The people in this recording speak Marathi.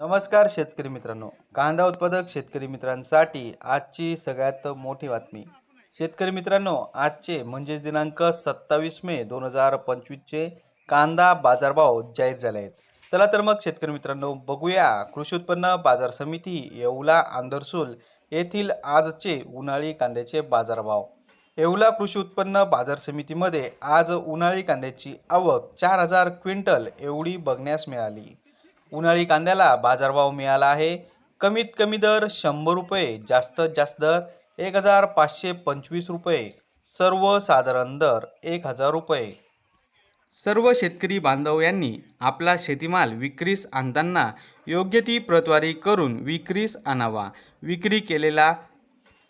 नमस्कार शेतकरी मित्रांनो. कांदा उत्पादक शेतकरी मित्रांसाठी आजची सगळ्यात मोठी बातमी. शेतकरी मित्रांनो आजचे म्हणजेच दिनांक सत्तावीस मे दोन हजार पंचवीसचे कांदा बाजारभाव जाहीर झाले आहेत. चला तर मग शेतकरी मित्रांनो बघूया कृषी उत्पन्न बाजार समिती येवला आंदरसूल येथील आजचे उन्हाळी कांद्याचे बाजारभाव. येवला कृषी उत्पन्न बाजार समितीमध्ये आज उन्हाळी कांद्याची आवक चार हजार क्विंटल एवढी बघण्यास मिळाली. उन्हाळी कांद्याला बाजारभाव मिळाला आहे. कमीत कमी दर शंभर रुपये जास्तीत जास्त दर एक हजार पाचशे पंचवीस रुपये सर्वसाधारण दर एक हजार रुपये. सर्व शेतकरी बांधव यांनी आपला शेतीमाल विक्रीस आणताना योग्य ती प्रतवारी करून विक्रीस आणावा. विक्री केलेला